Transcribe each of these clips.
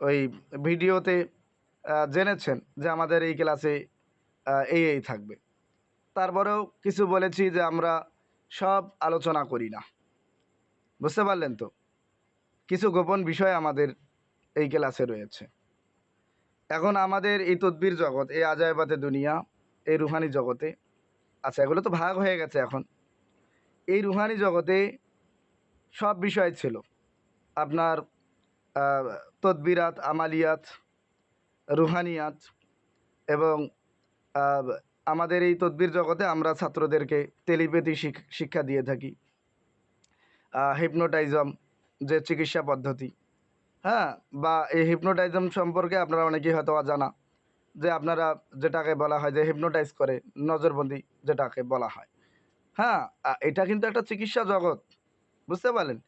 ওই ভিডিওতে জেনেছেন যে আমাদের এই ক্লাসে এই এই থাকবে। তারপরেও কিছু বলেছি যে আমরা সব আলোচনা করি না। বুঝতে পারলেন তো? কিছু গোপন বিষয় আমাদের এই ক্লাসে রয়েছে। এখন আমাদের এই তদ্বির জগৎ, এই আজায়বাতে দুনিয়া, এই রুহানি জগতে আচ্ছা এগুলো তো ভাগ হয়ে গেছে এখন। এই রুহানি জগতে সব বিষয় ছিল। আপনার তদবিরাত, আমালিয়াত, রুহানিয়াত এবং আমাদের এই তদবির জগতে আমরা ছাত্রদেরকে টেলিপ্যাথি শিক- শিক্ষা দিয়ে থাকি। হিপনোটাইজম যে চিকিৎসা পদ্ধতি। হ্যাঁ বা এই হিপনোটাইজম সম্পর্কে আপনারা অনেকেই হয়তো অজানা যে আপনারা যেটাকে বলা হয় যে হিপনোটাইজ করে, নজরবন্দি যেটাকে বলা হয়। হ্যাঁ এটা কিন্তু একটা চিকিৎসা জগৎ। বুঝতে পারলেন?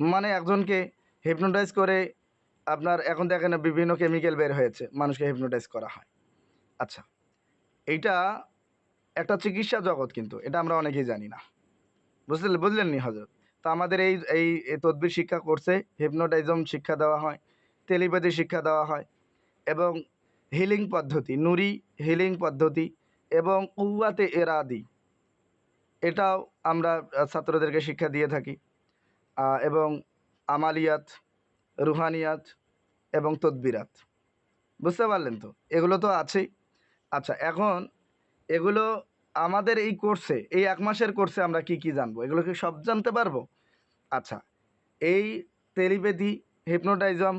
মানে একজনকে হিপনোটাইজ করে আপনার এখন দেখেন বিভিন্ন কেমিক্যাল বের হয়েছে, মানুষকে হিপনোটাইজ করা হয়। আচ্ছা এইটা একটা চিকিৎসা জগৎ কিন্তু, এটা আমরা অনেকেই জানি না। বুঝলেন বুঝলেন নি হজরত তো আমাদের এই এই তদবির শিক্ষা করছে হিপনোটাইজম শিক্ষা দেওয়া হয় টেলিপ্যাথি শিক্ষা দেওয়া হয়, এবং হিলিং পদ্ধতি, নুরি হিলিং পদ্ধতি, এবং কুয়াতে এরাদি, এটাও আমরা ছাত্রদেরকে শিক্ষা দিয়ে থাকি। এবং আমালিয়াত, রুহানিয়াত এবং তদবিরাত। বুঝতে পারলেন তো? এগুলো তো আছেই। আচ্ছা এখন এগুলো আমাদের এই কোর্সে এই এক মাসের কোর্সে আমরা কি কি জানব? এগুলো কি সব জানতে পারব? আচ্ছা এই টেলিপ্যাথি হিপনোটাইজম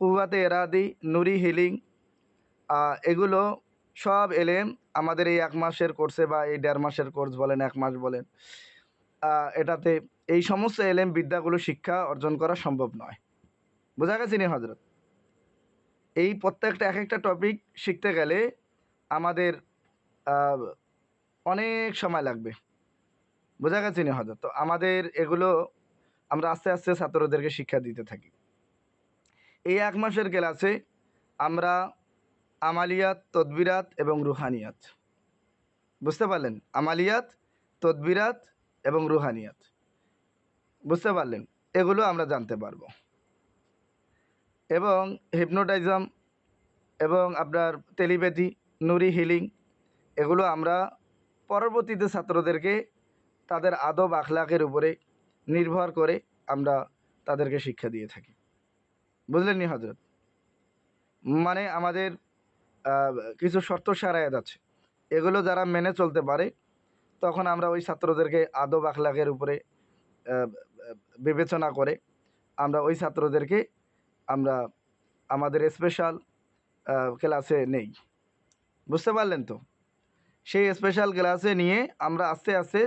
কুয়াতে এরাদি, নুরি হিলিং এগুলো সব এলেম আমাদের এই এক মাসের কোর্সে বা এই দেড় মাসের কোর্স বলেন, এক মাস বলেন। এটাতে এই সমস্ত এলেম বিদ্যাগুলো শিক্ষা অর্জন করা সম্ভব নয়। বোঝা গেছে নি হজরত এই প্রত্যেকটা এক একটা টপিক শিখতে গেলে আমাদের অনেক সময় লাগবে। বোঝা গেছে নি হয়তো? তো আমাদের এগুলো আমরা আস্তে আস্তে ছাত্রদেরকে শিক্ষা দিতে থাকি। এই এক মাসের ক্লাসে আমরা আমালিয়াত, তদবিরাত এবং রুহানিয়াত। বুঝতে পারলেন? আমালিয়াত, তদবিরাত এবং রুহানিয়াত। বুঝতে পারলেন? এগুলো আমরা জানতে পারব। এবং হিপনোটাইজম এবং আপনার টেলিপ্যাথি নুরি হিলিং এগুলো আমরা পরবর্তীতে ছাত্রদেরকে তাদের আদব আখলাকের উপরে নির্ভর করে আমরা তাদেরকে শিক্ষা দিয়ে থাকি। বুঝলেন নি হজরত মানে আমাদের কিছু শর্ত সারায়াত আছে। এগুলো যারা মেনে চলতে পারে, তখন আমরা ওই ছাত্রদেরকে আদব আখলাকের উপরে বিবেচনা করে আমরা ওই ছাত্রদেরকে আমরা, আমাদের স্পেশাল ক্লাসে নেই। বুঝতে পারলেন তো? সেই স্পেশাল ক্লাসে নিয়ে আমরা আস্তে আস্তে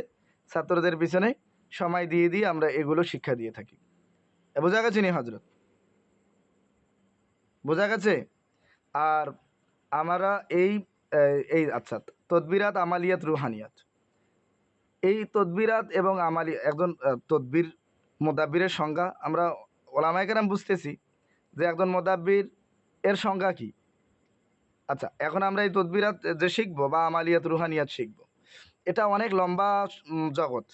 ছাত্রদের পিছনে সময় দিয়ে দিয়ে আমরা এগুলো শিক্ষা দিয়ে থাকি। বোঝা গেছে নি হজরত বোঝা গেছে? আর আমরা এই এই আচ্ছা তদবিরাত আমালিয়াত রুহানিয়াত। এই তদবিরাত এবং আমালি, একজন তদবির, মোদাব্বিরের সংজ্ঞা আমরা ওলামাইকেরাম বুঝতেছি। যে একজন মোদাব্বির, এর সংজ্ঞা কি? আচ্ছা এখন আমরা এই তদবিরাত যে শিখব বা আমালিয়াত রুহানিয়াত শিখব, এটা অনেক লম্বা জগৎ।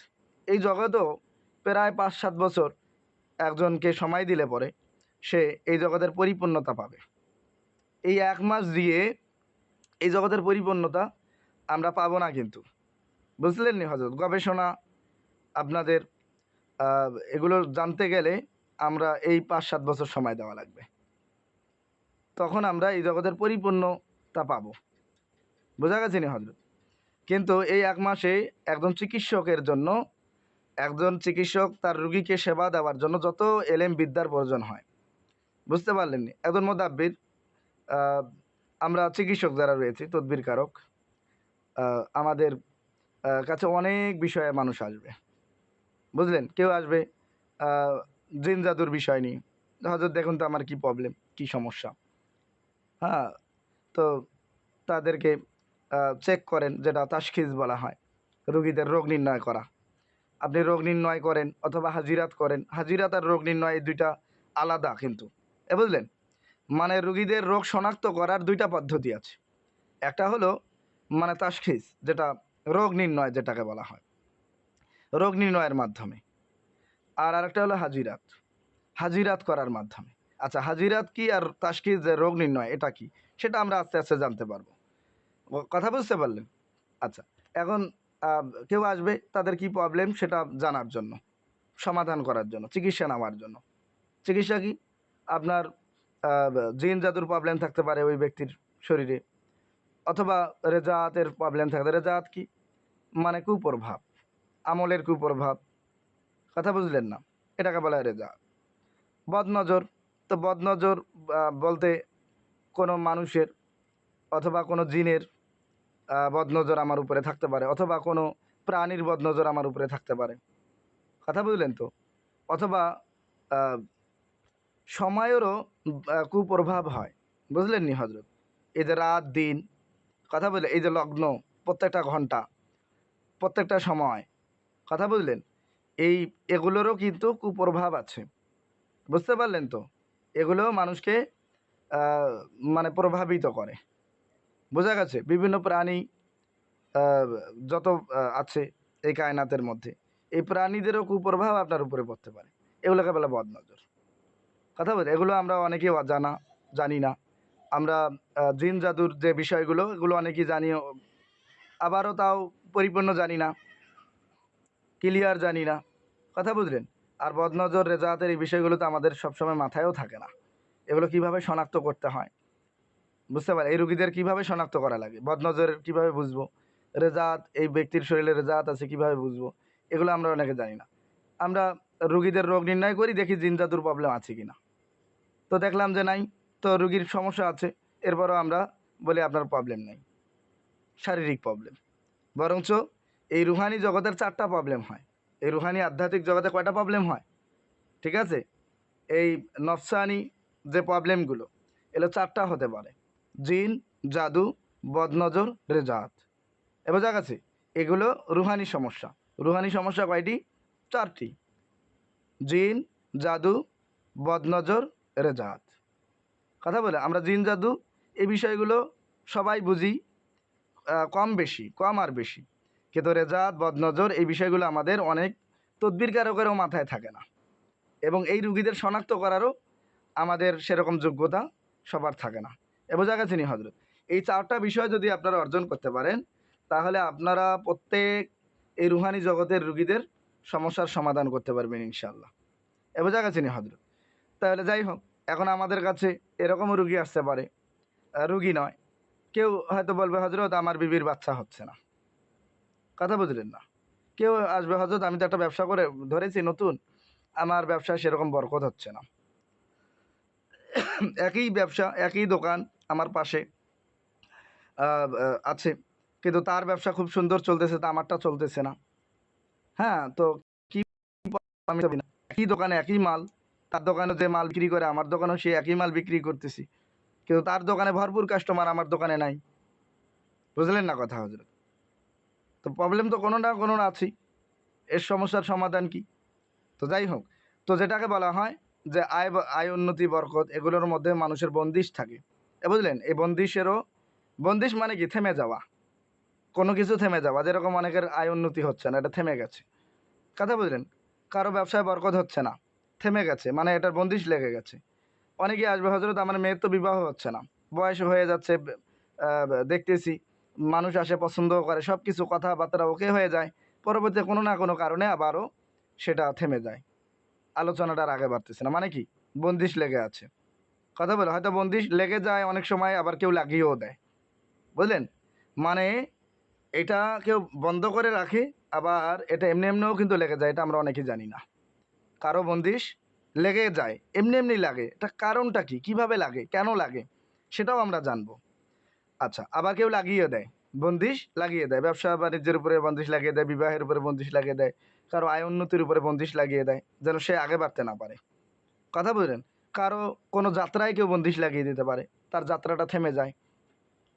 এই জগতেও প্রায় পাঁচ সাত বছর একজনকে সময় দিলে পরে সে এই জগতের পরিপূর্ণতা পাবে। এই এক মাস দিয়ে এই জগতের পরিপূর্ণতা আমরা পাবো না কিন্তু। বুঝলেন নি হজরত গবেষণা আপনাদের এগুলো জানতে গেলে আমরা এই পাঁচ সাত বছর সময় দেওয়া লাগবে। তখন আমরা এই জগতের পরিপূর্ণতা পাব। বোঝা গেছে নি হজরত কিন্তু এই এক মাসে একজন চিকিৎসকের জন্য, একজন চিকিৎসক তার রুগীকে সেবা দেওয়ার জন্য যত এলেম বিদ্যার প্রয়োজন হয়। বুঝতে পারলেন নি? একজন মোদাব্বির আমরা চিকিৎসক যারা রয়েছি তদ্বির কারক আমাদের কাছে অনেক বিষয়ে মানুষ আসবে। বুঝলেন? কেউ আসবে জিন জাদুর বিষয় নিয়ে। হজরত দেখুন তো আমার কি প্রবলেম কি সমস্যা। হ্যাঁ তো তাদেরকে চেক করেন যেটা তাসখিজ বলা হয়, রুগীদের রোগ নির্ণয় করা। আপনি রোগ নির্ণয় করেন অথবা হাজিরাত করেন, হাজিরাত আর রোগ নির্ণয় এই দুইটা আলাদা কিন্তু। এ বুঝলেন? মানে রুগীদের রোগ শনাক্ত করার দুইটা পদ্ধতি আছে। একটা হলো মানে তাসখিজ, যেটা রোগ নির্ণয় যেটাকে বলা হয়। রোগ নির্ণয়ের মাধ্যমে। আর আরেকটা হলো হাজিরাত। হাজিরাত করার মাধ্যমে। আচ্ছা হাজিরাত কি আর তাস্কির যে রোগ নির্ণয়, এটা কি? সেটা আমরা আস্তে আস্তে জানতে পারব। কথা বুঝতে পারলেন? আচ্ছা এখন কেউ আসবে, তাদের কি প্রবলেম সেটা জানার জন্য, সমাধান করার জন্য, চিকিৎসা নেওয়ার জন্য। চিকিৎসা কি? আপনার জিন জাদুর প্রবলেম থাকতে পারে ওই ব্যক্তির শরীরে। অথবা রেজাতের প্রবলেম থাকতে রেজাত কি? মানে কুপ্রভাব, আমলের কুপ্রভাব কথা বুঝলেন না। এটাকে বলা হয় রেজা। বদনজর, তো বদনজর বলতে কোনো মানুষের অথবা কোনো জিনের বদনজর আমার উপরে থাকতে পারে, অথবা কোনো প্রাণীর বদনজর আমার উপরে থাকতে পারে। কথা বুঝলেন তো? অথবা সময়েরও কুপ্রভাব হয়। বুঝলেন নি হজরত এই যে রাত, দিন, কথা বুঝলেন? এই যে লগ্ন, প্রত্যেকটা ঘণ্টা, প্রত্যেকটা সময়, কথা বুঝলেন? এই এগুলোরও কিন্তু কুপ্রভাব আছে। বুঝতে পারলেন তো? এগুলো মানুষকে মানে প্রভাবিত করে। বোঝা গেছে? বিভিন্ন প্রাণী যত আছে এই কায়নাতের মধ্যে। এই প্রাণীদেরও কুপ্রভাব আপনার উপরে পড়তে পারে। এগুলোকে বলে বদনজর। কথা বলতে এগুলো আমরা অনেকেই অজানা, জানি না। আমরা জিন জাদুর যে বিষয়গুলো, এগুলো অনেকেই জানি। আবারও তাও পরিপূর্ণ জানি না। ক্লিয়ার জানি না। কথা বুঝলেন? আর বদনজর রেজাতের এই বিষয়গুলো তো আমাদের সবসময় মাথায়ও থাকে না। এগুলো কীভাবে শনাক্ত করতে হয়? বুঝতে পারে এই রুগীদের কীভাবে শনাক্ত করা লাগে? বদনজরের কীভাবে বুঝব? রেজাত এই ব্যক্তির শরীরে রেজাত আছে, কীভাবে বুঝব? এগুলো আমরা অনেকে জানি না। আমরা রুগীদের রোগ নির্ণয় করি, দেখি জিন জাদুর প্রবলেম আছে কি না তো দেখলাম যে নাই, তো রুগীর সমস্যা আছে, এরপরও আমরা বলি আপনার প্রবলেম নেই। শারীরিক প্রবলেম বরঞ্চ এই রুহানি জগতের চারটা প্রবলেম হয়। এই রুহানি আধ্যাত্মিক জগতে কয়টা প্রবলেম হয়? ঠিক আছে? এই নফসানি যে প্রবলেমগুলো এগুলো চারটা হতে পারে। জিন, জাদু, বদনজর, রেজাত। এ বোঝা গেছে এগুলো রুহানি সমস্যা। রুহানি সমস্যা কয়টি? চারটি। জিন, জাদু, বদনজর, রেজাত। কথা বলে, আমরা জিন, জাদু, এই বিষয়গুলো সবাই বুঝি কম বেশি, কম আর বেশি। কিন্তু রেজাত বদনজর, এই বিষয়গুলো আমাদের অনেক তদবির কারকেরও মাথায় থাকে না। এবং এই রুগীদের শনাক্ত করারও আমাদের সেরকম যোগ্যতা সবার থাকে না। এ বোঝা গেছে নি হজরত এই চারটা বিষয় যদি আপনারা অর্জন করতে পারেন, তাহলে আপনারা প্রত্যেক এই রুহানি জগতের রুগীদের সমস্যার সমাধান করতে পারবেন ইনশাল্লাহ এ বোঝা গেছে নি হজরত তাহলে যাই হোক, এখন আমাদের কাছে এরকমও রুগী আসতে পারে। রুগী নয়। কেউ হয়তো বলবে হজরত আমার বিবির বাচ্চা হচ্ছে না। কথা বুঝলেন না। কেউ আসবে হজরত আমি তো একটা ব্যবসা করে ধরেছি নতুন। আমার ব্যবসায় সেরকম বরকত হচ্ছে না। একই ব্যবসা, একই দোকান আমার পাশে আছে। কিন্তু তার ব্যবসা খুব সুন্দর চলতেছে, তা আমারটা চলতেছে না। হ্যাঁ তো কি আমি না। একই দোকানে একই মাল, তার দোকানে যে মাল বিক্রি করে, আমার দোকানেও সে একই মাল বিক্রি করতেছি। কিন্তু তার দোকানে ভরপুর কাস্টমার আমার দোকানে নাই। বুঝলেন না কথা হজরত তো প্রবলেম তো কোনো না কোনো আছেই। এর সমস্যার সমাধান কি? তো যাই হোক, তো যেটাকে বলা হয় যে আয় আয় উন্নতি বরকত, এগুলোর মধ্যে মানুষের বন্দিশ থাকে। এ বুঝলেন? এই বন্দিশেরও, বন্দিশ মানে কি? থেমে যাওয়া। কোনো কিছু থেমে যাওয়া, যেরকম অনেকের আয় উন্নতি হচ্ছে না, এটা থেমে গেছে। কথা বুঝলেন? কারও ব্যবসায় বরকত হচ্ছে না, থেমে গেছে মানে এটার বন্দিশ লেগে গেছে। অনেকেই আসবে হজরত আমার মেয়ের তো বিবাহ হচ্ছে না, বয়স হয়ে যাচ্ছে দেখতেছি। মানুষ আসে, পছন্দ করে সব কিছু কথাবার্তা ওকে হয়ে যায়। পরবর্তীতে কোনো না কোনো কারণে আবারও সেটা থেমে যায়। আলোচনাটা আর আগে বাড়তেছে না। মানে কি? বন্দিশ লেগে আছে। কথা বলে, হয়তো বন্দিশ লেগে যায় অনেক সময়, আবার কেউ লাগিয়েও দেয়। বুঝলেন? মানে এটা কেউ বন্ধ করে রাখে, আবার এটা এমনি এমনিও কিন্তু লেগে যায়, এটা আমরা অনেকেই জানি না। কারও বন্দিশ লেগে যায়, এমনি এমনি লাগে। এটা কারণটা কি? কীভাবে লাগে? কেন লাগে? সেটাও আমরা জানব। আচ্ছা আবার কেউ লাগিয়ে দেয়। বন্দিশ লাগিয়ে দেয়, ব্যবসা বাণিজ্যের উপরে বন্দিশ লাগিয়ে দেয়, বিবাহের উপরে বন্দিশ লাগিয়ে দেয়, কারও আয় উন্নতির উপরে বন্দিশ লাগিয়ে দেয়, যেন সে আগে বাড়তে না পারে। কথা বুঝলেন? কারও কোনো যাত্রায় কেউ বন্দিশ লাগিয়ে দিতে পারে, তার যাত্রাটা থেমে যায়।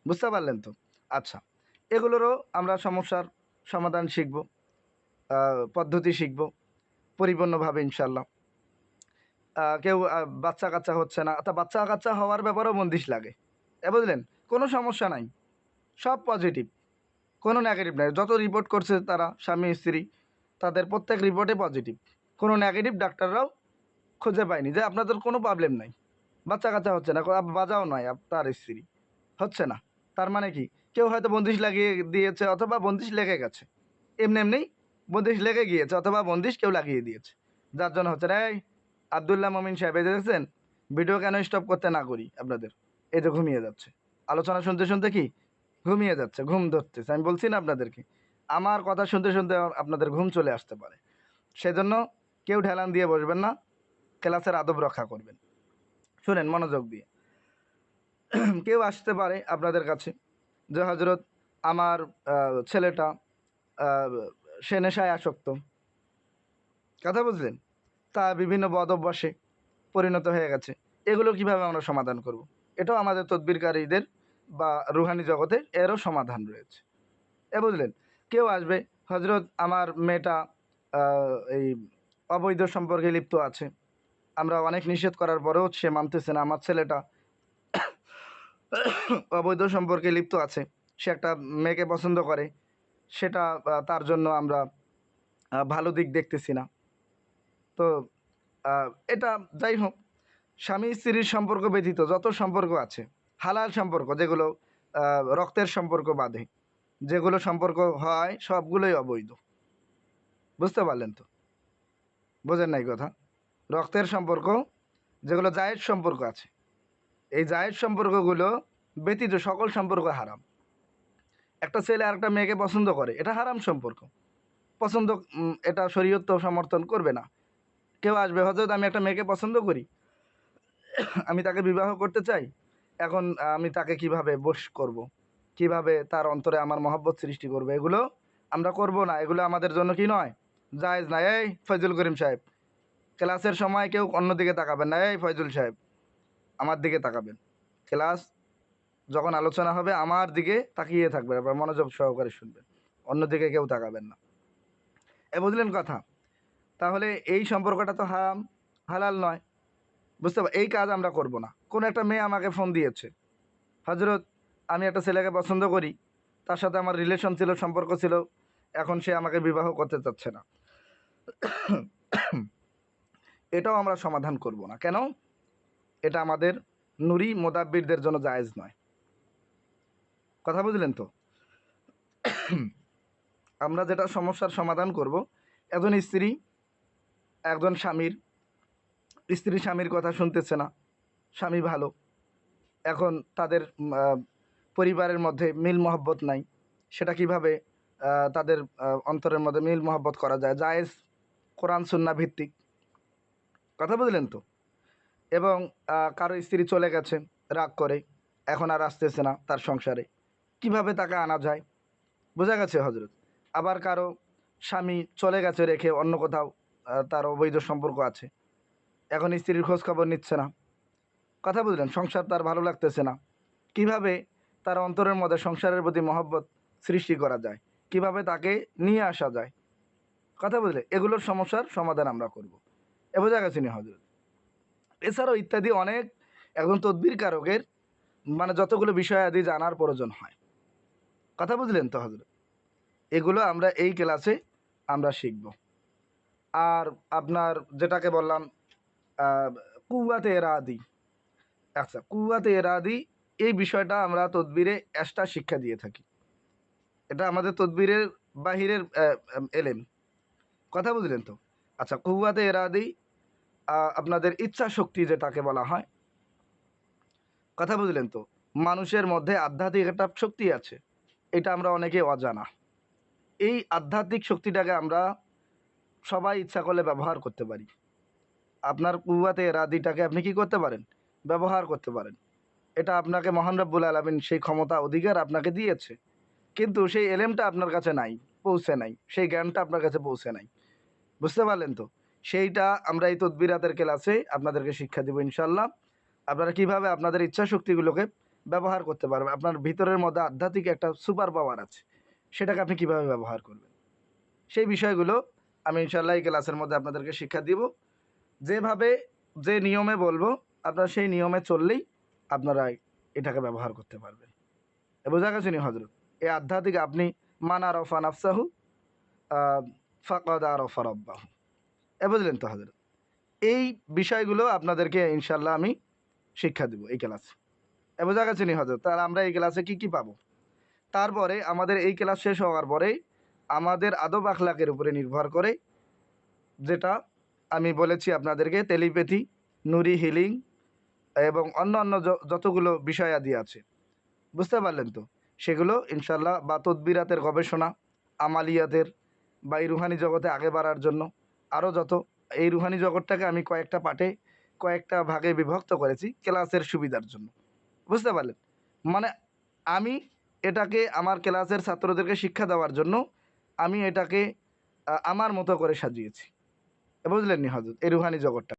বুঝতে পারলেন তো? আচ্ছা এগুলোরও আমরা সমস্যার সমাধান শিখব পদ্ধতি শিখব, পরিপূর্ণভাবে ইনশাল্লাহ কেউ বাচ্চা কাচ্চা হচ্ছে না, তা বাচ্চা কাচ্চা হওয়ার ব্যাপারেও বন্দিশ লাগে। এ বুঝলেন? কোনো সমস্যা নাই। সব পজিটিভ কোনো নেগেটিভ নাই। যত রিপোর্ট করছে তারা, স্বামী, স্ত্রী, তাদের প্রত্যেক রিপোর্টে পজিটিভ কোনো নেগেটিভ ডাক্তাররাও খুঁজে পায়নি যে আপনাদের কোনো প্রবলেম নাই। বাচ্চা কাচ্চা হচ্ছে না বাজাও নয় তার স্ত্রী। হচ্ছে না। তার মানে কি? কেউ হয়তো বন্দিশ লাগিয়ে দিয়েছে অথবা বন্দিশ লেগে গেছে। এমনি এমনি বন্দিশ লেগে গিয়েছে অথবা বন্দিশ কেউ লাগিয়ে দিয়েছে। যার জন্য হচ্ছে না, এই আবদুল্লাহ মমিন সাহেব এই দেখছেন ভিডিও কেন স্টপ করতে না করি আপনাদের? এই যে ঘুমিয়ে যাচ্ছে। আলোচনা শুনতে শুনতে কি? ঘুমিয়ে যাচ্ছে, ঘুম ধরতেছে। আমি বলছি না আপনাদেরকে, আমার কথা শুনতে শুনতে আপনাদের ঘুম চলে আসতে পারে। সেজন্য কেউ ঢেলান দিয়ে বসবেন না, ক্লাসের আদব রক্ষা করবেন। শুনেন মনোযোগ দিয়ে। কেউ আসতে পারে আপনাদের কাছে, যে হজরত আমার ছেলেটা সে নেশায় আসক্ত। কথা বুঝলেন? তা বিভিন্ন বদ অভ্যাসে পরিণত হয়ে গেছে। এগুলো কীভাবে আমরা সমাধান করব। এটাও আমাদের তদবিরকারীদের বা রুহানি জগতে এরও সমাধান রয়েছে। এ বুঝলেন, কেউ আসবে হজরত আমার মেয়েটা এই অবৈধ সম্পর্কে লিপ্ত আছে, আমরা অনেক নিষেধ করার পরেও সে মানতেছে না, আমার ছেলেটা অবৈধ সম্পর্কে লিপ্ত আছে, সে একটা মেয়েকে পছন্দ করে, সেটা তার জন্য আমরা ভালো দিক দেখতেছি না। তো এটা যাই হোক স্বামী স্ত্রীর সম্পর্ক ব্যতীত যত সম্পর্ক আছে, হালাল সম্পর্ক যেগুলো রক্তের সম্পর্ক বাঁধে, যেগুলো সম্পর্ক হয় সবগুলোই অবৈধ। বুঝতে পারলেন তো? বোঝেন নাই কথা? রক্তের সম্পর্ক, যেগুলো জায়েজ সম্পর্ক আছে, এই জায়েজ সম্পর্কগুলো ব্যতীত সকল সম্পর্ক হারাম। একটা ছেলে আর একটা মেয়েকে পছন্দ করে, এটা হারাম সম্পর্ক। পছন্দ এটা শরীয়ত সমর্থন করবে না। কেউ আসবে হজরত আমি একটা মেয়েকে পছন্দ করি। আমি তাকে বিবাহ করতে চাই, এখন আমি তাকে কীভাবে বশ করব। কীভাবে তার অন্তরে আমার মহব্বত সৃষ্টি করবে? এগুলো আমরা করব না, এগুলো আমাদের জন্য কি নয়? জায়েজ না। এই ফয়জুল করিম সাহেব, ক্লাসের সময় কেউ অন্যদিকে তাকাবেন না। এই ফয়জুল সাহেব, আমার দিকে তাকাবেন। ক্লাস যখন আলোচনা হবে, আমার দিকে তাকিয়ে থাকবেন, আপনার মনোযোগ সহকারে শুনবেন। অন্যদিকে কেউ তাকাবেন না। এ বুঝলেন কথা? তাহলে এই সম্পর্কটা তো হারাম, হালাল নয়। বুঝতে পার এই কাজ আমরা করব না। কোনো একটা মেয়ে আমাকে ফোন দিয়েছে। হজরত আমি একটা ছেলেকে পছন্দ করি। তার সাথে আমার রিলেশন ছিল, সম্পর্ক ছিল। এখন সে আমাকে বিবাহ করতে চাচ্ছে না। এটাও আমরা সমাধান করব না। কেন? এটা আমাদের নুরি মোদাব্বিরদের জন্য জায়েজ নয়। কথা বুঝলেন তো? আমরা যেটা সমস্যার সমাধান করব একজন স্ত্রী, একজন স্বামীর স্ত্রী স্বামীর কথা শুনতেছে না। স্বামী ভালো। এখন তাদের পরিবারের মধ্যে মিল মহব্বত নাই। সেটা কীভাবে তাদের অন্তরের মধ্যে মিল মহব্বত করা যায়? জায়েজ কোরআন, সুন্না ভিত্তিক। কথা বুঝলেন তো? এবং কারও স্ত্রী চলে গেছে, রাগ করে, এখন আর আসতেছে না তার সংসারে। কীভাবে তাকে আনা যায়? বোঝা গেছে হজরত আবার কারও স্বামী চলে গেছে রেখে অন্য কোথাও তার অবৈধ সম্পর্ক আছে। এখন স্ত্রীর খোঁজ খবর নিচ্ছে না। কথা বুঝলেন, সংসার তার ভালো লাগতেছে না। কীভাবে তার অন্তরের মধ্যে সংসারের প্রতি মহব্বত সৃষ্টি করা যায়? কীভাবে তাকে নিয়ে আসা যায়? কথা বুঝলে এগুলোর সমস্যার সমাধান আমরা করব। এ বোঝা গেছে নি হজরত এছাড়াও ইত্যাদি অনেক একজন তদ্বির কারকের মানে যতগুলো বিষয় আদি জানার প্রয়োজন হয়। কথা বুঝলেন তো হজরত এগুলো আমরা এই ক্লাসে আমরা শিখব। আর আপনার যেটাকে বললাম কুয়াতে এরাদি আচ্ছা কুয়াতে এরাদি এই বিষয়টা আমরা তদবিরে এক্সট্রা শিক্ষা দিয়ে থাকি। এটা আমাদের তদবিরের বাহিরের এলেম। কথা বুঝলেন তো? আচ্ছা কুয়াতে এরাদি আপনাদের ইচ্ছা শক্তি যেটাকে বলা হয়। কথা বুঝলেন তো? মানুষের মধ্যে আধ্যাত্মিক একটা শক্তি আছে, এটা আমরা অনেকে অজানা। এই আধ্যাত্মিক শক্তিটাকে আমরা সবাই ইচ্ছা করলে ব্যবহার করতে পারি। আপনার কুয়াতে রাদিটাকে আপনি কি করতে পারেন? ব্যবহার করতে পারেন। এটা আপনাকে মহান রব্বুল আলমিন সেই ক্ষমতা, অধিকার আপনাকে দিয়েছে। কিন্তু সেই এলেমটা আপনার কাছে নাই, পৌঁছে নাই। সেই জ্ঞানটা আপনার কাছে পৌঁছে নাই। বুঝতে পারলেন তো? সেইটা আমরা এই তদবিরাতের ক্লাসে আপনাদেরকে শিক্ষা দেবো ইনশাল্লাহ আপনারা কীভাবে আপনাদের ইচ্ছা শক্তিগুলোকে ব্যবহার করতে পারবেন? আপনার ভিতরের মধ্যে আধ্যাত্মিক একটা সুপার পাওয়ার আছে। সেটাকে আপনি কীভাবে ব্যবহার করবেন? সেই বিষয়গুলো আমি ইনশাল্লাহ এই ক্লাসের মধ্যে আপনাদেরকে শিক্ষা দিব। যেভাবে যে নিয়মে বলব, আপনারা সেই নিয়মে চললেই আপনারা এটাকে ব্যবহার করতে পারবেন। বোঝা গেছে নি হজরত এই আধ্যাত্মিক আপনি মানা রফা নাফসাহু ফাকদা রফা রব্বাহু। এ বুঝলেন তো হজরত এই বিষয়গুলো আপনাদেরকে ইনশাল্লাহ আমি শিক্ষা দিব এই ক্লাসে। এ বোঝা গেছে নি হজরত তার আমরা এই ক্লাসে কি কি পাবো? তারপরে আমাদের এই ক্লাস শেষ হওয়ার পরে আমাদের আদব আখলাকের উপরে নির্ভর করে যেটা আমি বলেছি আপনাদেরকে, টেলিপ্যাথি, নুরি হিলিং এবং অন্য অন্য যতগুলো বিষয়াদি আছে। বুঝতে পারলেন তো? সেগুলো ইনশাল্লাহ বা তদবিরাতের গবেষণা, আমালিয়াতের বা এই রুহানি জগতে আগে বাড়ার জন্য আরও যত, এই রুহানি জগৎটাকে আমি কয়েকটা পার্টে কয়েকটা ভাগে বিভক্ত করেছি ক্লাসের সুবিধার জন্য। বুঝতে পারলেন? মানে আমি এটাকে আমার ক্লাসের ছাত্রদেরকে শিক্ষা দেওয়ার জন্য আমি এটাকে আমার মতো করে সাজিয়েছি। বুঝলেন নি হজরত এই রুহানি জগৎটা।